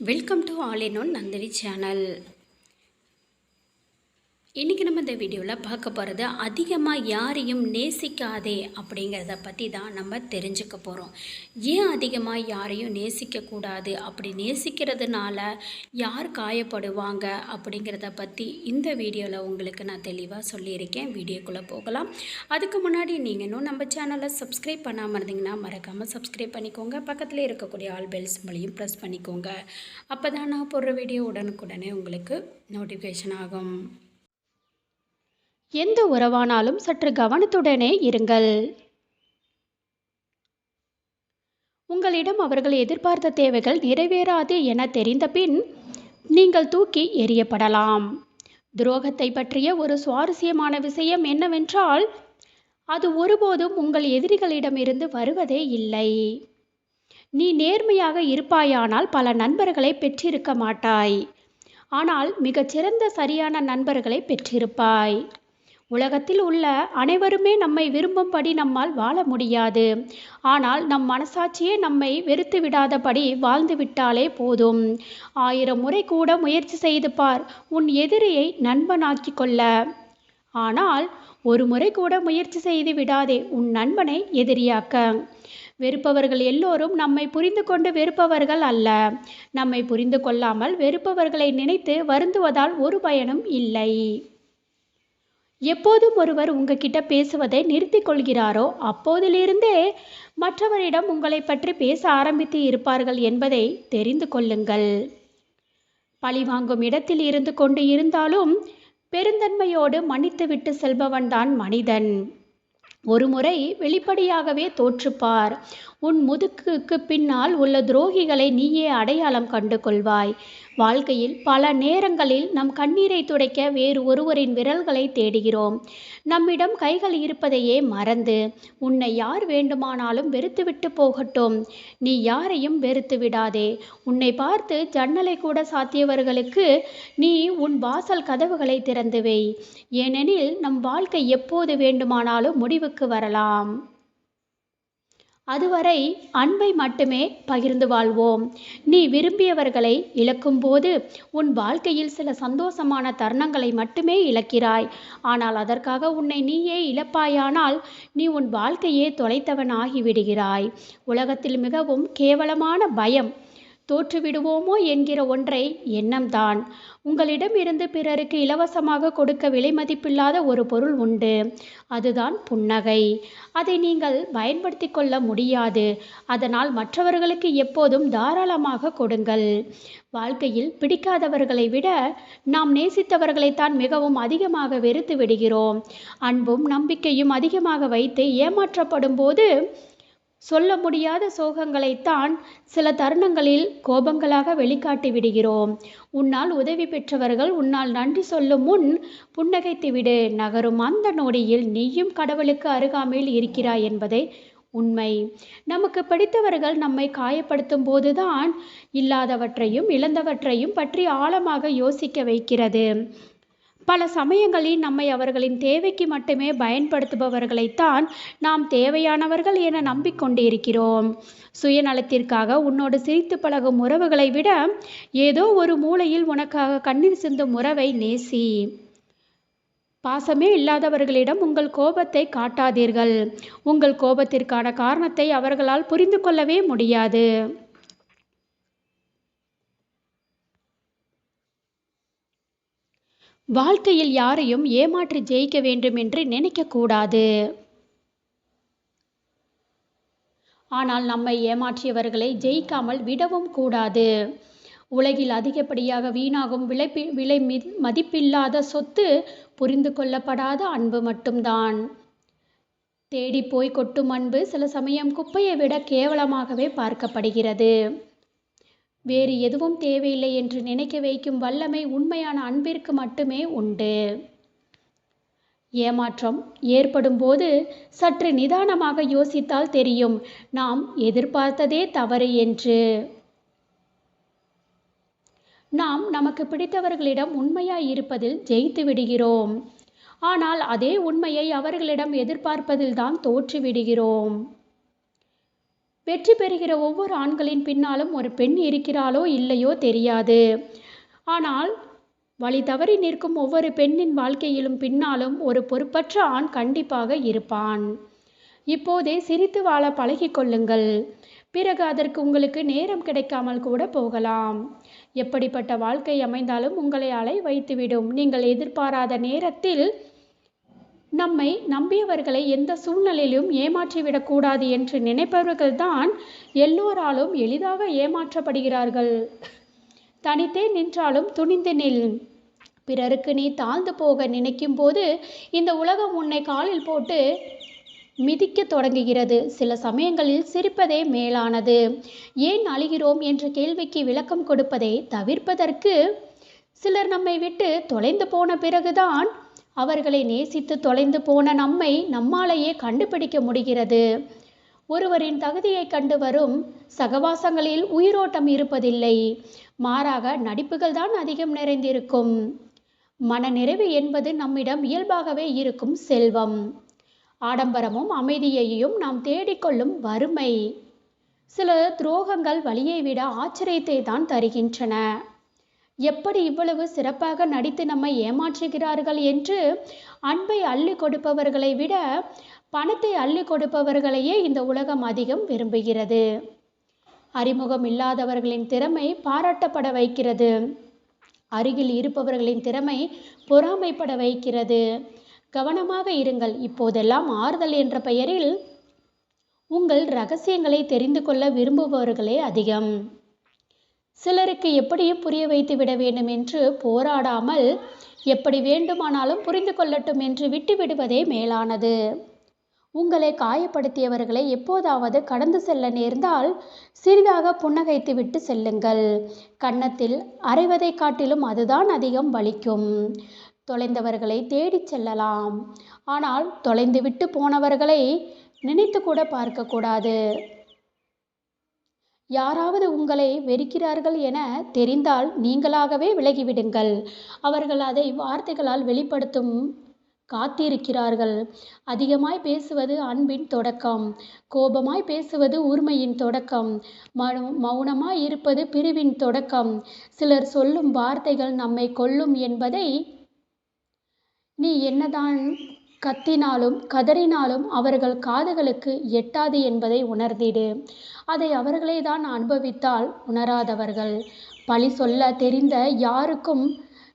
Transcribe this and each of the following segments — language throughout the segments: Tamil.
Welcome to all in one Nandini channel. இன்றைக்கி நம்ம இந்த வீடியோவில் பார்க்க போகிறது அதிகமாக யாரையும் நேசிக்காதே அப்படிங்கிறத பற்றி தான் நம்ம தெரிஞ்சுக்க போகிறோம் ஏன் அதிகமாக யாரையும் நேசிக்கக்கூடாது அப்படி நேசிக்கிறதுனால யார் காயப்படுவாங்க? அப்படிங்கிறத பற்றி இந்த வீடியோவில் உங்களுக்கு நான் தெளிவாக சொல்லியிருக்கேன். வீடியோக்குள்ளே போகலாம். அதுக்கு முன்னாடி நீங்கள் இன்னும் நம்ம சேனலை சப்ஸ்கிரைப் பண்ணாமல் இருந்தீங்கன்னா மறக்காமல் சப்ஸ்கிரைப் பண்ணிக்கோங்க. பக்கத்தில் இருக்கக்கூடிய ஆல் பெல்ஸ் சிம்பளையும் ப்ரெஸ் பண்ணிக்கோங்க. அப்போ தான் நான் போடுற வீடியோ உடனுக்குடனே உங்களுக்கு நோட்டிஃபிகேஷன் ஆகும். எந்த உறவானாலும் சற்று கவனத்துடனே இருங்கள். உங்களிடம் அவர்கள் எதிர்பார்த்த தேவைகள் நிறைவேறாது என தெரிந்த பின் நீங்கள் தூக்கி எறியப்படலாம். துரோகத்தை பற்றிய ஒரு சுவாரஸ்யமான விஷயம் என்னவென்றால் அது ஒருபோதும் உங்கள் எதிரிகளிடமிருந்து வருவதே இல்லை. நீ நேர்மையாக இருப்பாயானால் பல நண்பர்களை பெற்றிருக்க மாட்டாய். ஆனால் மிகச்சிறந்த சரியான நண்பர்களை பெற்றிருப்பாய். உலகத்தில் உள்ள அனைவருமே நம்மை விரும்பும்படி நம்மால் வாழ முடியாது. ஆனால் நம் மனசாட்சியே நம்மை வெறுத்து விடாதபடி வாழ்ந்து விட்டாலே போதும். ஆயிரம் முறை கூட முயற்சி செய்து பார் உன் எதிரியை நண்பனாக்கி கொள்ள. ஆனால் ஒரு முறை கூட முயற்சி செய்து விடாதே உன் நண்பனை எதிரியாக்க. வெறுப்பவர்கள் எல்லோரும் நம்மை புரிந்து கொண்டு வெறுப்பவர்கள் அல்ல. நம்மை புரிந்து கொள்ளாமல் வெறுப்பவர்களை நினைத்து வருந்துவதால் ஒரு பயனும் இல்லை. எப்போதும் ஒருவர் உங்ககிட்ட பேசுவதை நிறுத்தி கொள்கிறாரோ அப்போதிலிருந்தே மற்றவரிடம் உங்களை பற்றி பேச ஆரம்பித்து இருப்பார்கள் என்பதை தெரிந்து கொள்ளுங்கள். பழிவாங்கும் இடத்தில் இருந்து கொண்டு இருந்தாலும் பெருந்தன்மையோடு மன்னித்துவிட்டு செல்பவன்தான் மனிதன். ஒருமுறை வெளிப்படையாகவே தோற்றுப்பார். உன் முதுகுக்கு பின்னால் உள்ள துரோகிகளை நீயே அடையாளம் கண்டு கொள்வாய் வாழ்க்கையில் பல நேரங்களில் நம் கண்ணீரை துடைக்க வேறு ஒருவரின் விரல்களை தேடுகிறோம். நம்மிடம் கைகள் இருப்பதையே மறந்து உன்னை யார் வேண்டுமானாலும் வெறுத்துவிட்டு போகட்டும். நீ யாரையும் வெறுத்து விடாதே. உன்னை பார்த்து ஜன்னலை கூட சாத்தியவர்களுக்கு நீ உன் வாசல் கதவுகளை திறந்து வை. ஏனெனில் நம் வாழ்க்கை எப்போது வேண்டுமானாலும் முடிவுக்கு வரலாம். அதுவரை அன்பை மட்டுமே பகிர்ந்து வாழ்வோம். நீ விரும்பியவர்களை இழக்கும்போது உன் வாழ்க்கையில் சில சந்தோஷமான தருணங்களை மட்டுமே இழக்கிறாய். ஆனால் அதற்காக உன்னை நீயே இழப்பாயானால் நீ உன் வாழ்க்கையே தொலைத்தவன் ஆகிவிடுகிறாய் உலகத்தில் மிகவும் கேவலமான பயம் தோற்றுவிடுவோமோ என்கிற ஒன்றை எண்ணம்தான். உங்களிடம் இருந்து பிறருக்கு இலவசமாக கொடுக்க விலை மதிப்பில்லாத ஒரு பொருள் உண்டு. அதுதான் புன்னகை. அதை நீங்கள் பயன்படுத்தி கொள்ள முடியாது. அதனால் மற்றவர்களுக்கு எப்போதும் தாராளமாக கொடுங்கள். வாழ்க்கையில் பிடிக்காதவர்களை விட நாம் நேசித்தவர்களைத்தான் மிகவும் அதிகமாக வெறுத்து விடுகிறோம். அன்பும் நம்பிக்கையும் அதிகமாக வைத்து ஏமாற்றப்படும் போது சொல்ல முடியாத சோகங்களைத்தான் சில தருணங்களில் கோபங்களாக வெளிக்காட்டி விடுகிறோம். உன்னால் உதவி பெற்றவர்கள் உன்னால் நன்றி சொல்லும் முன் புன்னகைத்து விடு. நகரும் அந்த நொடியில் நீயும் கடவுளுக்கு அருகாமையில் இருக்கிறாய் என்பதை உண்மை. நமக்கு படித்தவர்கள் நம்மை காயப்படுத்தும் போதுதான் இல்லாதவற்றையும் இழந்தவற்றையும் பற்றி ஆழமாக யோசிக்க வைக்கிறது. பல சமயங்களில் நம்மை அவர்களின் தேவைக்கு மட்டுமே பயன்படுத்துபவர்களைத்தான் நாம் தேவையானவர்கள் என நம்பிக்கொண்டிருக்கிறோம். சுயநலத்திற்காக உன்னோடு சிரித்து பழகும் உறவுகளை விட ஏதோ ஒரு மூலையில் உனக்காக கண்ணீர் சிந்தும் உறவை நேசி. பாசமே இல்லாதவர்களிடம் உங்கள் கோபத்தை காட்டாதீர்கள். உங்கள் கோபத்திற்கான காரணத்தை அவர்களால் புரிந்து கொள்ளவே முடியாது. வாழ்க்கையில் யாரையும் ஏமாற்றி ஜெயிக்க வேண்டும் என்று நினைக்கக்கூடாது. ஆனால் நம்மை ஏமாற்றியவர்களை ஜெயிக்காமல் விடவும் கூடாது. உலகில் அதிகப்படியாக வீணாகும் விலை விலை மதிப்பில்லாத சொத்து புரிந்து கொள்ளப்படாத அன்பு மட்டும்தான். தேடி போய் கொட்டும் அன்பு சில சமயம் குப்பையை விட கேவலமாகவே பார்க்கப்படுகிறது. வேறு எதுவும் தேவையில்லை என்று நினைக்க வைக்கும் வல்லமை உண்மையான அன்பிற்கு மட்டுமே உண்டு. ஏமாற்றம் ஏற்படும் போது சற்று நிதானமாக யோசித்தால் தெரியும் நாம் எதிர்பார்த்ததே தவறு என்று. நாம் நமக்கு பிடித்தவர்களிடம் உண்மையாய் இருப்பதில் ஜெயித்து விடுகிறோம். ஆனால் அதே உண்மையை அவர்களிடம் எதிர்பார்ப்பதில்தான் தோற்றுவிடுகிறோம். வெற்றி பெறுகிற ஒவ்வொரு ஆண்களின் பின்னாலும் ஒரு பெண் இருக்கிறாளோ இல்லையோ தெரியாது. ஆனால் வழி தவறி நிற்கும் ஒவ்வொரு பெண்ணின் வாழ்க்கையிலும் பின்னாலும் ஒரு பொறுப்பற்ற ஆண் கண்டிப்பாக இருப்பான். இப்போதே சிரித்து வாழ பழகிக்கொள்ளுங்கள் பிறகு அதற்கு உங்களுக்கு நேரம் கிடைக்காமல் கூட போகலாம். எப்படிப்பட்ட வாழ்க்கை அமைந்தாலும் உங்களை அலை வைத்துவிடும் நீங்கள் எதிர்பாராத நேரத்தில் நம்மை நம்பியவர்களை எந்த சூழ்நிலையிலும் ஏமாற்றிவிடக்கூடாது என்று நினைப்பவர்கள்தான் எல்லோராலும் எளிதாக ஏமாற்றப்படுகிறார்கள். தனித்தே நின்றாலும் துணிந்து நில். பிறருக்கு நீ தாழ்ந்து போக நினைக்கும் போது இந்த உலகம் உன்னை காலில் போட்டு மிதிக்க தொடங்குகிறது. சில சமயங்களில் சிரிப்பதே மேலானது. ஏன் அழுகிறோம் என்ற கேள்விக்கு விளக்கம் கொடுப்பதை தவிர்ப்பதற்கு சிலர் நம்மை விட்டு தொலைந்து போன பிறகுதான் அவர்களை நேசித்து தொலைந்து போன நம்மை நம்மாலேயே கண்டுபிடிக்க முடிகிறது. ஒருவரின் தகுதியை கண்டு வரும் சகவாசங்களில் உயிரோட்டம் இருப்பதில்லை. மாறாக நடிப்புகள் தான் அதிகம் நிறைந்திருக்கும். மனநிறைவு என்பது நம்மிடம் இயல்பாகவே இருக்கும் செல்வம். ஆடம்பரமும் அமைதியையும் நாம் தேடிக்கொள்ளும் வறுமை. சில துரோகங்கள் வழியை விட ஆச்சரியத்தை தான் தருகின்றன. எப்படி இவ்வளவு சிறப்பாக நடித்து நம்மை ஏமாற்றுகிறார்கள் என்று அன்பை அள்ளி கொடுப்பவர்களை விட பணத்தை அள்ளி கொடுப்பவர்களையே இந்த உலகம் அதிகம் விரும்புகிறது. அறிமுகம் இல்லாதவர்களின் திறமை பாராட்டப்பட வைக்கிறது. அருகில் இருப்பவர்களின் திறமை பொறாமைப்பட வைக்கிறது. கவனமாக இருங்கள் இப்போதெல்லாம் ஆறுதல் என்ற பெயரில் உங்கள் ரகசியங்களை தெரிந்து கொள்ள விரும்புபவர்களே அதிகம். சிலருக்கு எப்படியும் புரிய வைத்து விட வேண்டும் என்று போராடாமல் எப்படி வேண்டுமானாலும் புரிந்து கொள்ளட்டும் என்று விட்டுவிடுவதே மேலானது. உங்களை காயப்படுத்தியவர்களை எப்போதாவது கடந்து செல்ல நேர்ந்தால் சிறிதாக புன்னகைத்து விட்டு செல்லுங்கள். கன்னத்தில் அரைவதை காட்டிலும் அதுதான் அதிகம் வலிக்கும். தொலைந்தவர்களை தேடிச் செல்லலாம். ஆனால் தொலைந்துவிட்டு போனவர்களை நினைத்து கூட பார்க்கக்கூடாது. யாராவது உங்களை வெறுக்கிறார்கள் என தெரிந்தால் நீங்களாகவே விலகிவிடுங்கள். அவர்கள் அதை வார்த்தைகளால் வெளிப்படுத்தும் காத்திருக்கிறார்கள். அதிகமாய் பேசுவது அன்பின் தொடக்கம். கோபமாய் பேசுவது உரிமையின் தொடக்கம். மௌ மௌனமாய் இருப்பது பிரிவின் தொடக்கம். சிலர் சொல்லும் வார்த்தைகள் நம்மை கொல்லும் என்பதை நீ என்னதான் கத்தினாலும் கதறினாலும் அவர்கள் காதுகளுக்கு எட்டாது என்பதை உணர்ந்திடு. அதை அவர்களே தான் அனுபவித்தால் உணராதவர்கள். பழி சொல்ல தெரிந்த யாருக்கும்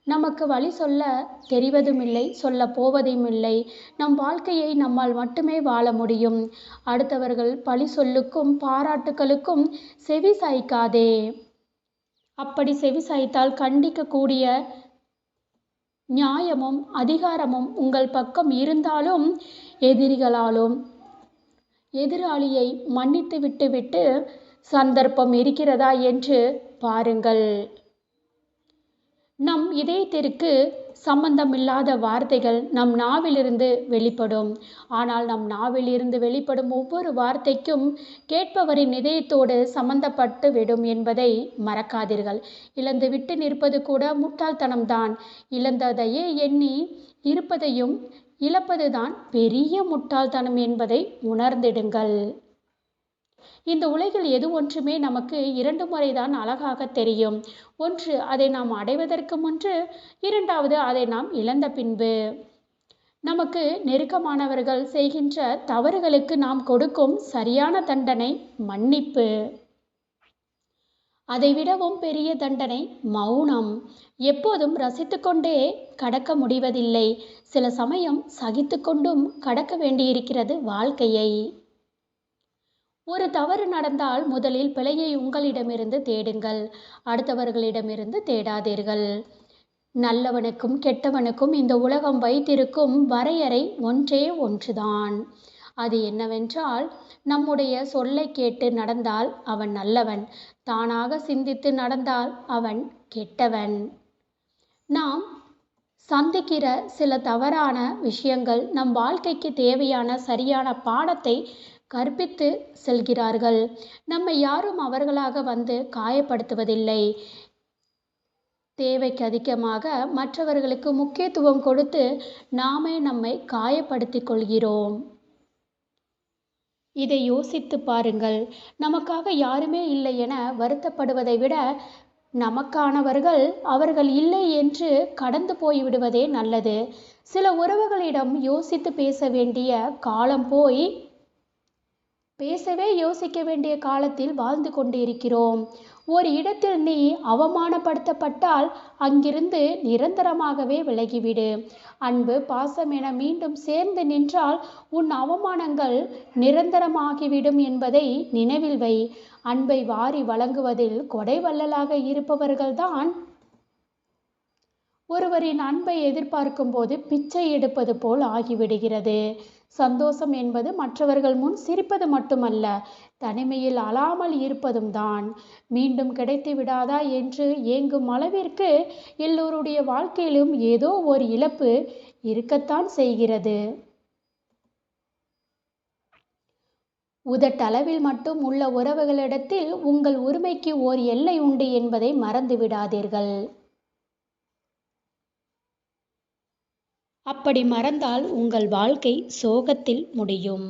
நமக்கு வழி சொல்ல தெரிவதுமில்லை சொல்ல போவதுமில்லை. நம் வாழ்க்கையை நம்மால் மட்டுமே வாழ முடியும். அடுத்தவர்கள் பழி சொல்லுக்கும் பாராட்டுகளுக்கும் செவி சாய்க்காதே. அப்படி செவி சாய்த்தால் கண்டிக்கக்கூடிய நியாயமும் அதிகாரமும் உங்கள் பக்கம் இருந்தாலும் எதிரிகளாலும். எதிராளியை மன்னித்து விட்டுவிட்டு சந்தர்ப்பம் இருக்கிறதா என்று பாருங்கள். நம் இதயத்திற்கு சம்பந்தமில்லாத வார்த்தைகள் நம் நாவிலிருந்து வெளிப்படும். ஆனால் நம் நாவிலிருந்து வெளிப்படும் ஒவ்வொரு வார்த்தைக்கும் கேட்பவரின் இதயத்தோடு சம்பந்தப்பட்டு விடும் என்பதை மறக்காதீர்கள். இழந்து விட்டு நிற்பது கூட முட்டாள்தனம்தான். இழந்ததையே எண்ணி இருப்பதையும் இழப்பதுதான் பெரிய முட்டாள்தனம் என்பதை உணர்ந்திடுங்கள். இந்த உலகில் எது ஒன்றுமே நமக்கு இரண்டு முறைதான் அழகாக தெரியும். ஒன்று அதை நாம் அடைவதற்கு முன்று. இரண்டாவது அதை நாம் இழந்த பின்பு. நமக்கு நெருக்கமானவர்கள் செய்கின்ற தவறுகளுக்கு நாம் கொடுக்கும் சரியான தண்டனை மன்னிப்பு. அதைவிடவும் பெரிய தண்டனை மௌனம். எப்போதும் ரசித்துக்கொண்டே கடக்க முடிவதில்லை. சில சமயம் சகித்துக்கொண்டும் கடக்க வேண்டியிருக்கிறது வாழ்க்கையை. ஒரு தவறு நடந்தால் முதலில் பிழையை உங்களிடமிருந்து தேடுங்கள். அடுத்தவர்களிடமிருந்து தேடாதீர்கள். நல்லவனுக்கும் கெட்டவனுக்கும் இந்த உலகம் வைத்திருக்கும் வரையறை ஒன்றே ஒன்றுதான். அது என்னவென்றால் நம்முடைய சொல்லை கேட்டு நடந்தால் அவன் நல்லவன் தானாக சிந்தித்து நடந்தால் அவன் கெட்டவன். நாம் சந்திக்கிற சில தவறான விஷயங்கள் நம் வாழ்க்கைக்கு தேவையான சரியான பாடத்தை கற்பித்து செல்கிறார்கள். நம்மை யாரும் அவர்களாக வந்து காயப்படுத்துவதில்லை. தேவைக்கு அதிகமாக மற்றவர்களுக்கு முக்கியத்துவம் கொடுத்து நாமே நம்மை காயப்படுத்திக் கொள்கிறோம். இதை யோசித்து பாருங்கள். நமக்காக யாருமே இல்லை என வருத்தப்படுவதை விட நமக்கானவர்கள் அவர்கள் இல்லை என்று கடந்து போய்விடுவதே நல்லது. சில உறவுகளிடம் யோசித்து பேச வேண்டிய காலம் போய் பேசவே யோசிக்க வேண்டிய காலத்தில் வாழ்ந்து கொண்டு இருக்கிறோம் ஒரு இடத்தில் நீ அவமானப்படுத்தப்பட்டால் அங்கிருந்து நிரந்தரமாகவே விலகிவிடு. அன்பு பாசம் என மீண்டும் சேர்ந்து நின்றால் உன் அவமானங்கள் நிரந்தரமாகிவிடும் என்பதை நினைவில் வை. அன்பை வாரி வழங்குவதில் கொடை வள்ளலாக இருப்பவர்கள்தான். ஒருவரின் அன்பை எதிர்பார்க்கும் போது பிச்சை எடுப்பது போல் ஆகிவிடுகிறது. சந்தோஷம் என்பது மற்றவர்கள் முன் சிரிப்பது மட்டுமல்ல தனிமையில் அழாமல் இருப்பதும் தான். மீண்டும் கிடைத்து விடாதா என்று ஏங்கும் அளவிற்கு எல்லோருடைய வாழ்க்கையிலும் ஏதோ ஒரு இழப்பு இருக்கத்தான் செய்கிறது. உதட்டளவில் மட்டும் உள்ள உறவுகளிடத்தில் உங்கள் உரிமைக்கு ஓர் எல்லை உண்டு என்பதை மறந்து விடாதீர்கள். அப்படி மறந்தால் உங்கள் வாழ்க்கை சோகத்தில் முடியும்.